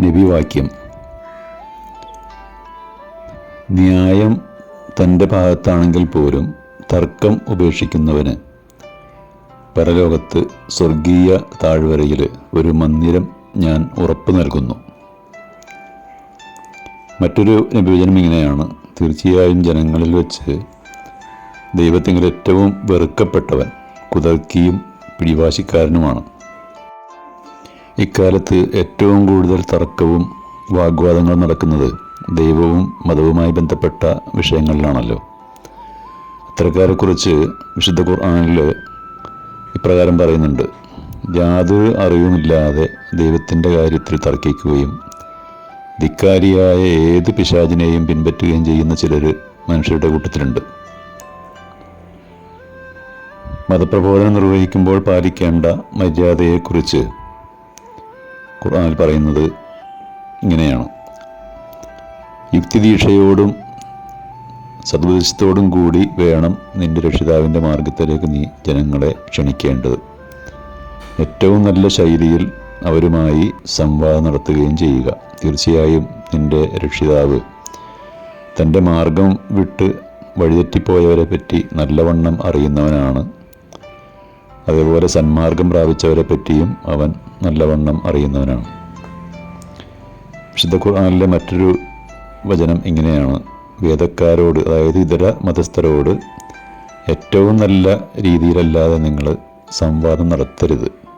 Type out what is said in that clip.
നബിവാക്യം. ന്യായം തന്റെ ഭാഗത്താണെങ്കിൽ പോലും തർക്കം ഉപേക്ഷിക്കുന്നവന് പരലോകത്ത് സ്വർഗീയ താഴ്വരയിൽ ഒരു മന്ദിരം ഞാൻ ഉറപ്പ് നൽകുന്നു. മറ്റൊരു വിഭജനം ഇങ്ങനെയാണ്. തീർച്ചയായും ജനങ്ങളിൽ വെച്ച് ദൈവത്തിങ്കിൽ ഏറ്റവും വെറുക്കപ്പെട്ടവൻ കുതർക്കിയും പിടിവാശിക്കാരനുമാണ്. ഇക്കാലത്ത് ഏറ്റവും കൂടുതൽ തർക്കവും വാഗ്വാദങ്ങളും നടക്കുന്നത് ദൈവവും മതവുമായി ബന്ധപ്പെട്ട വിഷയങ്ങളിലാണല്ലോ. അത്തരക്കാരെക്കുറിച്ച് വിശുദ്ധ ഖുർആാനിൽ ഇപ്രകാരം പറയുന്നുണ്ട്. യാതൊരു അറിവുമില്ലാതെ ദൈവത്തിന്റെ കാര്യത്തിൽ തർക്കിക്കുകയും ധിക്കാരിയായ ഏത് പിശാചിനെയും പിൻപറ്റുകയും ചെയ്യുന്ന ചിലർ മനുഷ്യരുടെ കൂട്ടത്തിലുണ്ട്. മതപ്രബോധനം നിർവഹിക്കുമ്പോൾ പാലിക്കേണ്ട മര്യാദയെക്കുറിച്ച് ഖുർആനിൽ പറയുന്നത് ഇങ്ങനെയാണ്. യുക്തിദീക്ഷയോടും സദ്വദേശത്തോടും കൂടി വേണം നിന്റെ രക്ഷിതാവിന്റെ മാർഗത്തിലേക്ക് നീ ജനങ്ങളെ ക്ഷണിക്കേണ്ടത്. ഏറ്റവും നല്ല ശൈലിയിൽ അവരുമായി സംവാദം നടത്തുകയും ചെയ്യുക. തീർച്ചയായും നിന്റെ രക്ഷിതാവ് തന്റെ മാർഗം വിട്ട് വഴിതെറ്റിപ്പോയവരെ പറ്റി നല്ലവണ്ണം അറിയുന്നവനാണ്. അതേപോലെ സന്മാർഗം പ്രാപിച്ചവരെ പറ്റിയും അവൻ നല്ലവണ്ണം അറിയുന്നവനാണ്. വിശുദ്ധ ഖുർആാനിലെ മറ്റൊരു വചനം ഇങ്ങനെയാണ്. വേദക്കാരോട് അതായത് ഇതര മതസ്ഥരോട് ഏറ്റവും നല്ല രീതിയിലല്ലാതെ നിങ്ങൾ സംവാദം നടത്തരുത്.